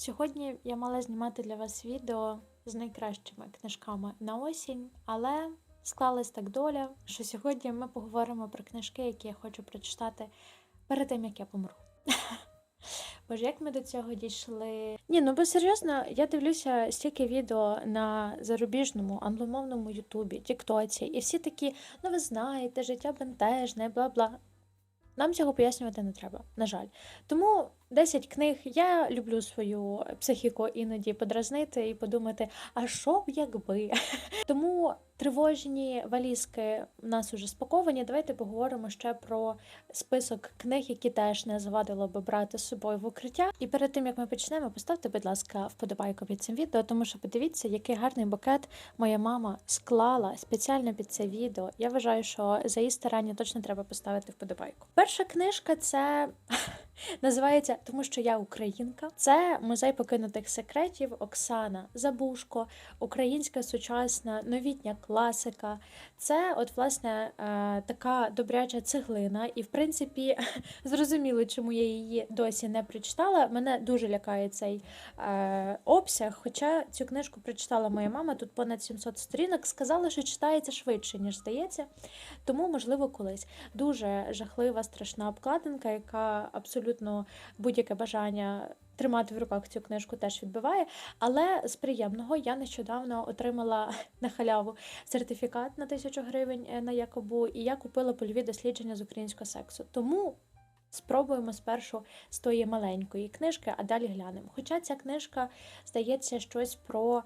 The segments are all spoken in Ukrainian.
Сьогодні я мала знімати для вас відео з найкращими книжками на осінь, але склалась так доля, що сьогодні ми поговоримо про книжки, які я хочу прочитати перед тим, як я помру. Боже, як ми до цього дійшли? Ні, ну бо серйозно, я дивлюся стільки відео на зарубіжному англомовному Ютубі, Тіктоці, і всі такі, ну ви знаєте, життя бентежне, бла бла. Нам цього пояснювати не треба, на жаль. Тому 10 книг я люблю свою психіку іноді подразнити і подумати, а що б якби? Тому тривожні валізки в нас уже спаковані. Давайте поговоримо ще про список книг, які теж не завадило би брати з собою в укриття. І перед тим як ми почнемо, поставте, будь ласка, вподобайку під цим відео, тому що подивіться, який гарний букет моя мама склала спеціально під це відео. Я вважаю, що за її старання точно треба поставити вподобайку. Перша книжка це називається Тому що я українка. Це музей покинутих секретів Оксана Забушко, українська сучасна новітня класика. Це, от, власне, е, така добряча цеглина, і в принципі зрозуміло, чому я її досі не прочитала. Мене дуже лякає цей е, обсяг. Хоча цю книжку прочитала моя мама, тут понад 700 сторінок. Сказала, що читається швидше, ніж здається. Тому, можливо, колись. Дуже жахлива, страшна обкладинка, яка абсолютно будь-яке бажання. Тримати в руках цю книжку теж відбиває, але з приємного я нещодавно отримала на халяву сертифікат на тисячу гривень е, на Якобу, і я купила польові дослідження з українського сексу. Тому спробуємо спершу з тої маленької книжки, а далі глянемо. Хоча ця книжка здається щось про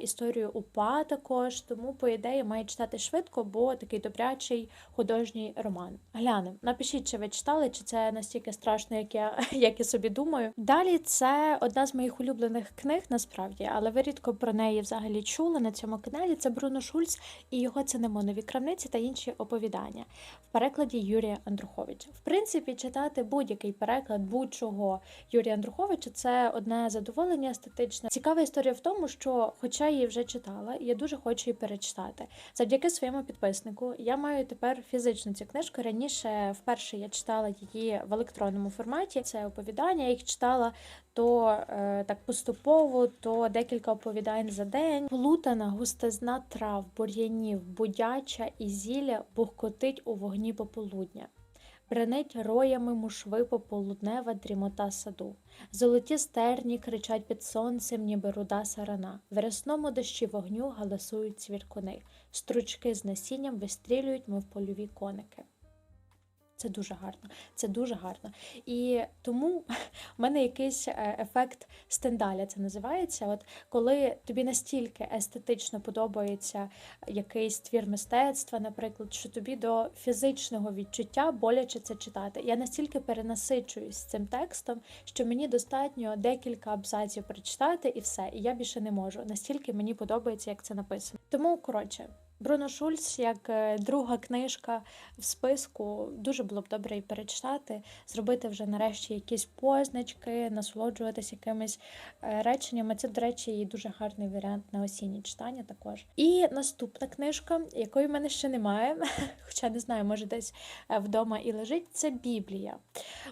історію УПА також, тому, по ідеї, має читати швидко, бо такий добрячий художній роман. Глянемо. Напишіть, чи ви читали, чи це настільки страшно, як я, як я собі думаю. Далі це одна з моїх улюблених книг, насправді, але ви рідко про неї взагалі чули на цьому каналі. Це Бруно Шульц і його цинемонові крамниці та інші оповідання в перекладі Юрія Андруховича. В принципі, читати будь-який переклад будь-чого Юрія Андруховича це одне задоволення естетичне. Цікава історія в тому, що, хоча її вже читала, я дуже хочу її перечитати. Завдяки своєму підписнику я маю тепер фізичну цю книжку. Раніше вперше я читала її в електронному форматі. Це оповідання. Я їх читала то е, так поступово, то декілька оповідань за день. Плутана густизна трав, бур'янів, будяча і зілля бухкотить у вогні пополудня. Бренить роями мушви пополуднева дрімота саду. Золоті стерні кричать під сонцем, ніби руда сарана. В рясному дощі вогню галасують цвіркуни. Стручки з насінням вистрілюють, мов польові коники. Це дуже гарно, це дуже гарно. І тому в мене якийсь е, ефект стендаля це називається. От коли тобі настільки естетично подобається якийсь твір мистецтва, наприклад, що тобі до фізичного відчуття боляче це читати. Я настільки перенасичуюсь цим текстом, що мені достатньо декілька абзаців прочитати і все. І я більше не можу. Настільки мені подобається, як це написано. Тому коротше. Бруно Шульц, як е, друга книжка в списку, дуже було б добре і перечитати, зробити вже нарешті якісь позначки, насолоджуватися якимись е, реченнями. Це, до речі, і дуже гарний варіант на осінні читання також. І наступна книжка, якої в мене ще немає, хоча не знаю, може десь е, вдома і лежить, це Біблія.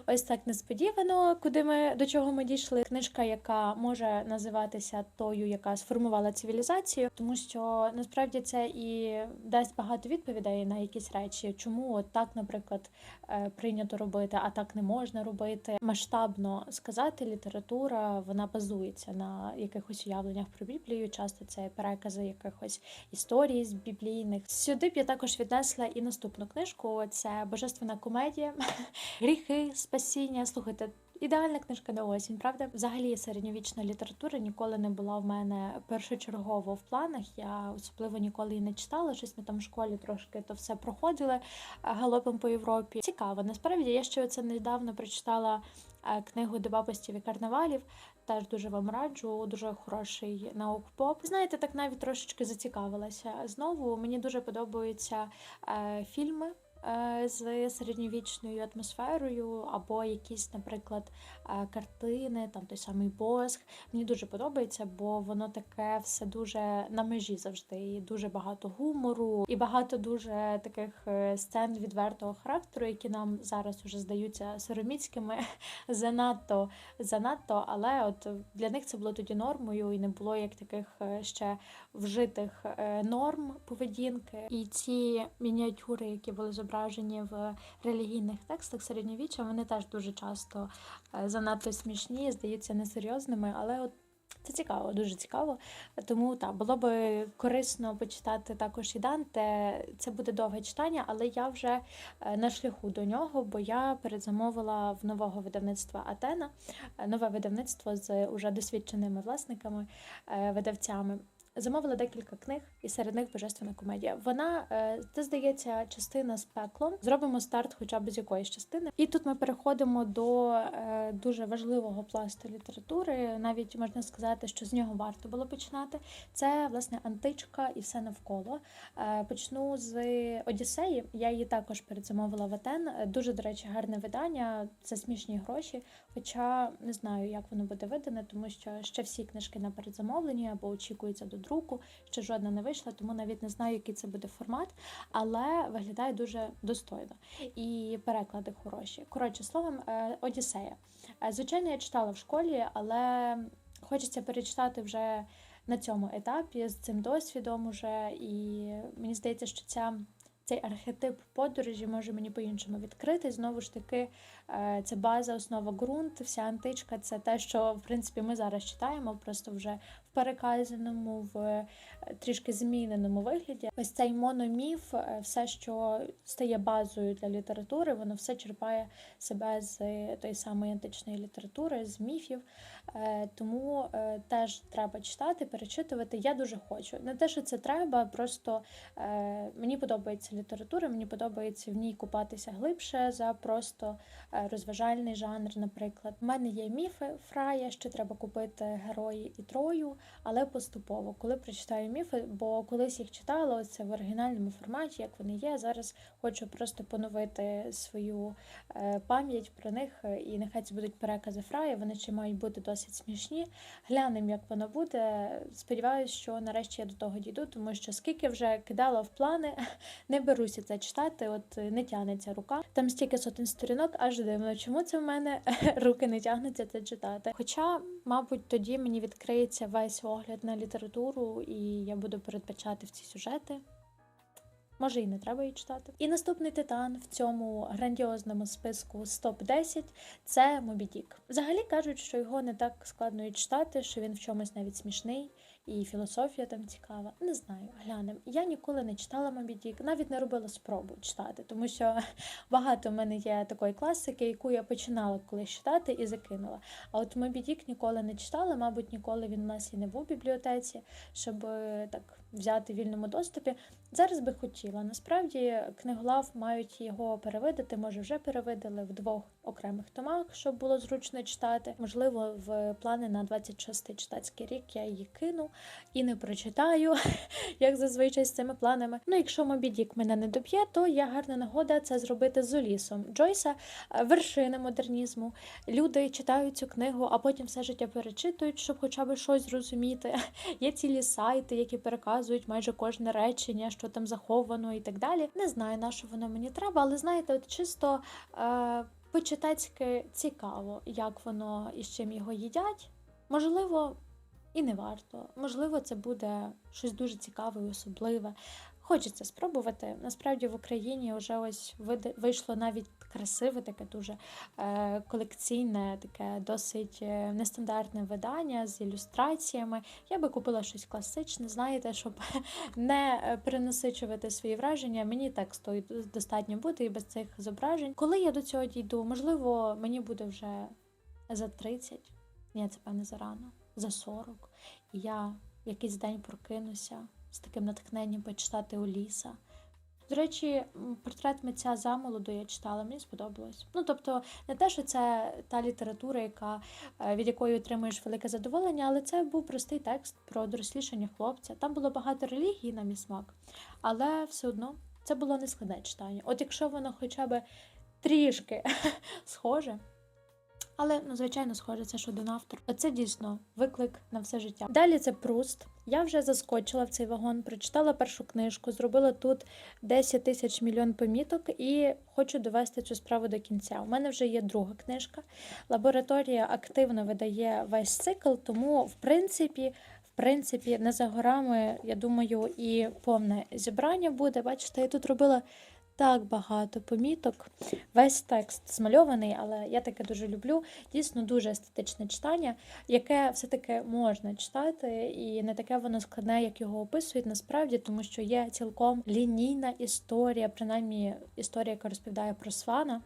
Ось так несподівано, куди ми до чого ми дійшли. Книжка, яка може називатися тою, яка сформувала цивілізацію, тому що насправді це і дасть багато відповідей на якісь речі, чому от так, наприклад, е, прийнято робити, а так не можна робити. Масштабно сказати, література вона базується на якихось уявленнях про Біблію. Часто це перекази якихось історій з біблійних. Сюди б я також віднесла і наступну книжку: це Божественна комедія, гріхи, спасіння. Слухайте. Ідеальна книжка на осінь, правда? Взагалі середньовічна література ніколи не була в мене першочергово в планах. Я особливо ніколи її не читала. Щось ми там в школі трошки то все проходили е, галопом по Європі. Цікаво, насправді я ще це недавно прочитала е, книгу Дебабостів і карнавалів. Теж дуже вам раджу, дуже хороший наук-поп. Знаєте, так навіть трошечки зацікавилася. Знову мені дуже подобаються е, фільми з середньовічною атмосферою, або якісь, наприклад, е, картини, там той самий боск. Мені дуже подобається, бо воно таке все дуже на межі завжди. І дуже багато гумору, і багато дуже таких е, сцен відвертого характеру, які нам зараз уже здаються сороміцькими, занадто, занадто. Але от для них це було тоді нормою, і не було як таких е, ще вжитих е, норм поведінки. І ці мініатюри, які були зображені в релігійних текстах середньовіччя, вони теж дуже часто е, занадто смішні, здаються несерйозними, але от. Це цікаво, дуже цікаво. Тому так, було би корисно почитати також і Данте. Це буде довге читання, але я вже е, на шляху до нього, бо я передзамовила в нового видавництва Атена, нове видавництво з уже досвідченими власниками, видавцями. Замовила декілька книг, і серед них божественна комедія. Вона е, це здається частина з пеклом. Зробимо старт, хоча б з якоїсь частини. І тут ми переходимо до е, дуже важливого пласту літератури. Навіть можна сказати, що з нього варто було починати. Це власне античка і все навколо. Е, Почну з Одіссеї. Я її також передзамовила в Атен. Дуже, до речі, гарне видання. Це смішні гроші. Хоча не знаю, як воно буде видане, тому що ще всі книжки на передзамовленні або очікуються до друку. Ще жодна не вийшла, тому навіть не знаю, який це буде формат, але виглядає дуже достойно. І переклади хороші. Коротше словом, е, Одіссея. Е, Звичайно, я читала в школі, але хочеться перечитати вже на цьому етапі з цим досвідом уже. І мені здається, що ця. Цей архетип подорожі може мені по-іншому відкрити. Знову ж таки, це база, основа ґрунт, вся античка це те, що в принципі ми зараз читаємо, просто вже в переказаному, в е, трішки зміненому вигляді. Ось цей мономіф, е, все, що стає базою для літератури, воно все черпає себе з тої самої античної літератури, з міфів. Е, Тому е, теж треба читати, перечитувати. Я дуже хочу. Не те, що це треба, просто е, мені подобається література, мені подобається в ній купатися глибше за просто е, розважальний жанр, наприклад. У мене є міфи Фрая, ще треба купити герої і трою, але поступово, коли прочитаю міфи, бо колись їх читала оце в оригінальному форматі, як вони є. Зараз хочу просто поновити свою е, пам'ять про них, е, і нехай це будуть перекази Фрая. Вони ще мають бути досить смішні. Глянемо, як воно буде. Сподіваюсь, що нарешті я до того дійду, тому що скільки вже кидала в плани, не беруся це читати. От е, не тягнеться рука. Там стільки сотень сторінок, аж дивно, чому це в мене руки не тягнуться це читати. Хоча, мабуть, тоді мені відкриється весь огляд на літературу, і я буду передбачати в ці сюжети. Може, і не треба її читати. І наступний титан в цьому грандіозному списку з топ-10 це Мобі Дік. Взагалі кажуть, що його не так складно і читати, що він в чомусь навіть смішний, і філософія там цікава. Не знаю, глянемо. Я ніколи не читала Мобідік, навіть не робила спробу читати, тому що багато в мене є такої класики, яку я починала колись читати і закинула. А от Мобідік ніколи не читала, мабуть, ніколи він у нас і не був у бібліотеці, щоб е, так взяти в вільному доступі. Зараз би хотіла. Насправді книголав мають його перевидати, може вже перевидали в двох окремих томах, щоб було зручно читати. Можливо, в плани на 26-й читацький рік я її кину і не прочитаю, як зазвичай з цими планами. Ну, якщо Мобідік мене не доб'є, то є гарна нагода це зробити з Улісом Джойса, вершина модернізму. Люди читають цю книгу, а потім все життя перечитують, щоб хоча б щось зрозуміти. Є цілі сайти, які переказують майже кожне речення, що там заховано і так далі. Не знаю, на що воно мені треба, але знаєте, от чисто е, почитацьки цікаво, як воно і з чим його їдять. Можливо, і не варто. Можливо, це буде щось дуже цікаве і особливе. Хочеться спробувати. Насправді в Україні вже ось вийшло навіть красиве, таке дуже е, колекційне, таке досить е, нестандартне видання з ілюстраціями. Я би купила щось класичне, знаєте, щоб не е, перенасичувати свої враження. Мені тексту достатньо буде і без цих зображень. Коли я до цього дійду, можливо, мені буде вже за 30, ні, це певне зарано, за 40. І я якийсь день прокинуся з таким натхненням почитати Уліса. До речі, портрет митця замолоду я читала, мені сподобалось. Ну, тобто, не те, що це та література, яка, е, від якої отримуєш велике задоволення, але це був простий текст про дорослішання хлопця. Там було багато релігії на мій смак, але все одно це було нескладне читання. От якщо воно хоча б трішки схоже. Але, ну, звичайно, схоже, це ж один автор. Оце дійсно виклик на все життя. Далі це Пруст. Я вже заскочила в цей вагон, прочитала першу книжку, зробила тут 10 тисяч мільйон поміток і хочу довести цю справу до кінця. У мене вже є друга книжка. Лабораторія активно видає весь цикл, тому, в принципі, в принципі, не за горами, я думаю, і повне зібрання буде. Бачите, я тут робила так багато поміток. Весь текст змальований, але я таке дуже люблю. Дійсно дуже естетичне читання, яке все-таки можна читати, і не таке воно складне, як його описують насправді, тому що є цілком лінійна історія, принаймні історія, яка розповідає про Свана.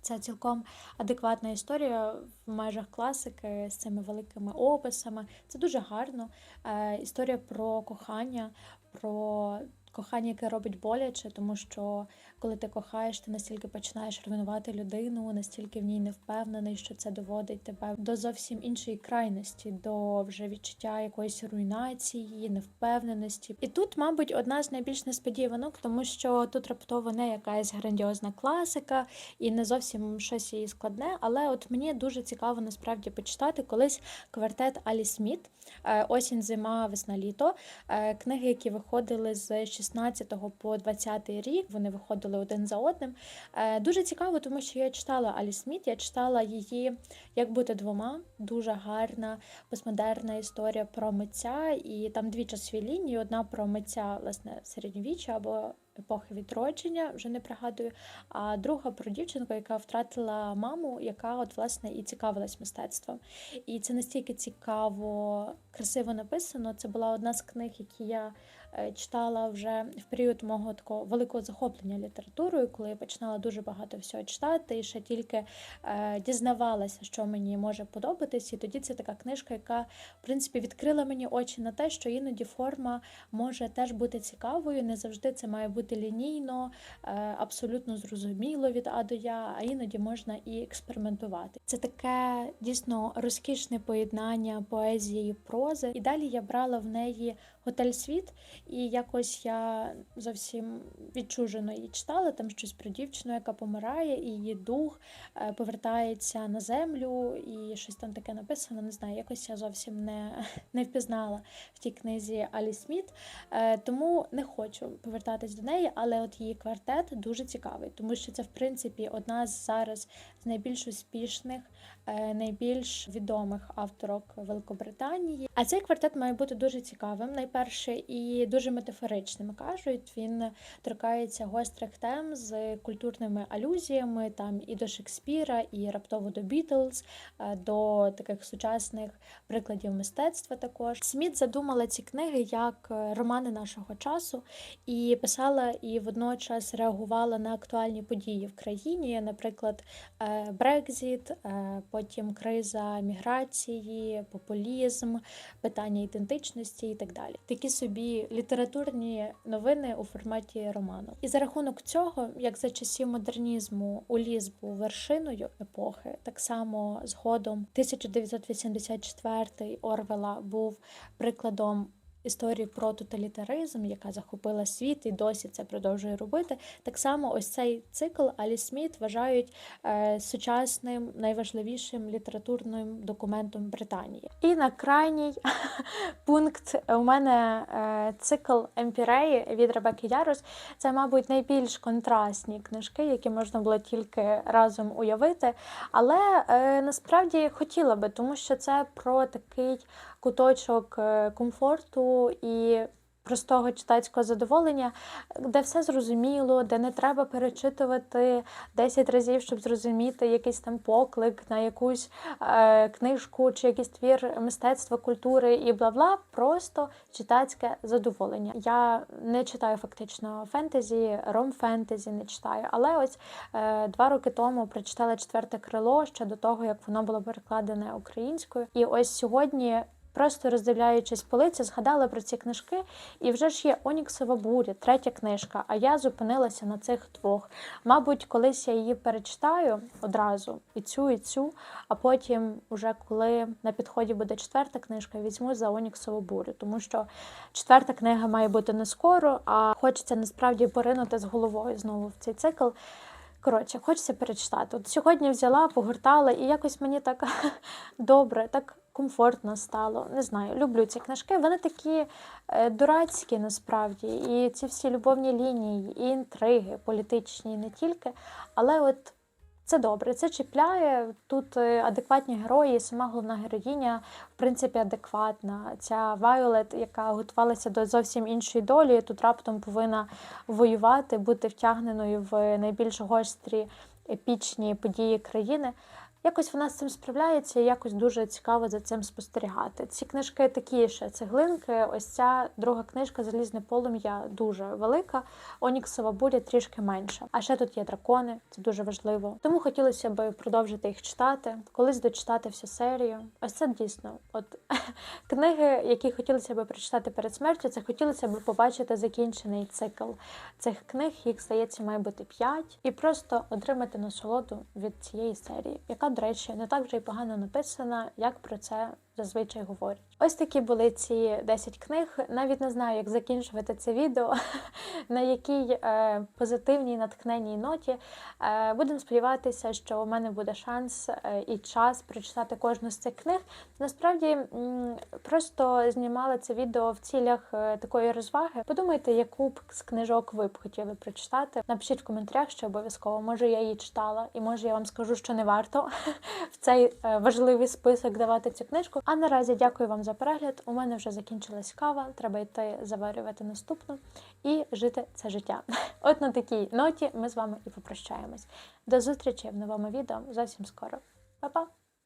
Це цілком адекватна історія в межах класики з цими великими описами. Це дуже гарно. Е, історія про кохання, про кохання, яке робить боляче, тому що коли ти кохаєш, ти настільки починаєш ревнувати людину, настільки в ній не впевнений, що це доводить тебе до зовсім іншої крайності, до вже відчуття якоїсь руйнації, невпевненості. І тут, мабуть, одна з найбільш несподіванок, тому що тут раптово не якась грандіозна класика і не зовсім щось її складне. Але от мені дуже цікаво насправді почитати колись квартет Алі Сміт. е, Осінь, зима, весна, літо. Е, Книги, які виходили з 16 по 20 рік, вони виходили один за одним. Е, Дуже цікаво, тому що я читала Алі Сміт, я читала її Як бути двома. Дуже гарна постмодерна історія про митця, і там дві часові лінії: одна про митця власне середньовіччя або епохи відродження, вже не пригадую. А друга про дівчинку, яка втратила маму, яка от власне і цікавилась мистецтвом. І це настільки цікаво, красиво написано. Це була одна з книг, які я е, читала вже в період мого такого великого захоплення літературою, коли я починала дуже багато всього читати і ще тільки е, дізнавалася, що мені може подобатись. І тоді це така книжка, яка в принципі відкрила мені очі на те, що іноді форма може теж бути цікавою. Не завжди це має бути лінійно, е, абсолютно зрозуміло від А до Я, а іноді можна і експериментувати. Це таке дійсно розкішне поєднання поезії і прози. І далі я брала в неї Готель Світ, і якось я зовсім відчужено її читала. Там щось про дівчину, яка помирає, і її дух е, повертається на землю, і щось там таке написано. Не знаю, якось я зовсім не, не впізнала в тій книзі Алі Сміт. Е, Тому не хочу повертатись до неї, але от її квартет дуже цікавий, тому що це, в принципі, одна з зараз з найбільш успішних, е, найбільш відомих авторок Великобританії. А цей квартет має бути дуже цікавим, найперше, і дуже метафоричним. Кажуть, він торкається гострих тем з культурними алюзіями, там і до Шекспіра, і раптово до Бітлз, е, до таких сучасних прикладів мистецтва. Також Сміт задумала ці книги як е, романи нашого часу і писала і водночас реагувала на актуальні події в країні, наприклад, е, Брекзіт, потім криза міграції, популізм, питання ідентичності і так далі. Такі собі літературні новини у форматі роману. І за рахунок цього, як за часів модернізму Уліс був вершиною епохи, так само згодом 1984 Орвела був прикладом історії про тоталітаризм, яка захопила світ і досі це продовжує робити. Так само, ось цей цикл Алі Сміт вважають е, сучасним найважливішим літературним документом Британії. І на крайній пункт у мене е, цикл Емпіреї від Ребекки Ярос. Це, мабуть, найбільш контрастні книжки, які можна було тільки разом уявити. Але е, насправді хотіла би, тому що це про такий куточок е, комфорту і простого читацького задоволення, де все зрозуміло, де не треба перечитувати 10 разів, щоб зрозуміти якийсь там поклик на якусь е, книжку чи якийсь твір мистецтва, культури і бла-бла. Просто читацьке задоволення. Я не читаю фактично фентезі, ром-фентезі не читаю, але ось е, два роки тому прочитала четверте крило ще до того, як воно було перекладене українською. І ось сьогодні просто роздивляючись полиці, згадала про ці книжки, і вже ж є Оніксова буря, третя книжка. А я зупинилася на цих двох. Мабуть, колись я її перечитаю одразу і цю, і цю, а потім, уже коли на підході буде четверта книжка, візьму за Оніксову бурю, тому що четверта книга має бути не скоро, а хочеться насправді поринути з головою знову в цей цикл. Коротше, хочеться перечитати. От сьогодні взяла, погортала, і якось мені так добре, так комфортно стало. Не знаю, люблю ці книжки. Вони такі е, дурацькі насправді. І ці всі любовні лінії, і інтриги, політичні, і не тільки. Але от це добре, це чіпляє. Тут е, адекватні герої, і сама головна героїня, в принципі, адекватна. Ця Вайолет, яка готувалася до зовсім іншої долі, тут раптом повинна воювати, бути втягненою в найбільш гострі епічні події країни. Якось вона з цим справляється, і якось дуже цікаво за цим спостерігати. Ці книжки такі ще цеглинки. Ось ця друга книжка Залізне полум'я дуже велика. Оніксова буря трішки менша. А ще тут є дракони, це дуже важливо. Тому хотілося б продовжити їх читати, колись дочитати всю серію. Ось це дійсно. От книги, які хотілося б прочитати перед смертю, це хотілося б побачити закінчений цикл цих книг. Їх здається, має бути п'ять, і просто отримати насолоду від цієї серії, яка, до речі, не так вже й погано написана, як про це зазвичай говорять. Ось такі були ці 10 книг. Навіть не знаю, як закінчувати це відео, на якій е, позитивній натхненній ноті. Е, будемо сподіватися, що у мене буде шанс е, і час прочитати кожну з цих книг. Насправді просто знімала це відео в цілях е, такої розваги. Подумайте, яку б з книжок ви б хотіли прочитати. Напишіть в коментарях, що обов'язково. Може, я її читала, і може я вам скажу, що не варто в цей е, важливий список давати цю книжку. А наразі дякую вам за перегляд. У мене вже закінчилась кава. Треба йти заварювати наступну і жити це життя. От на такій ноті ми з вами і попрощаємось. До зустрічі в новому відео зовсім скоро. Па-па!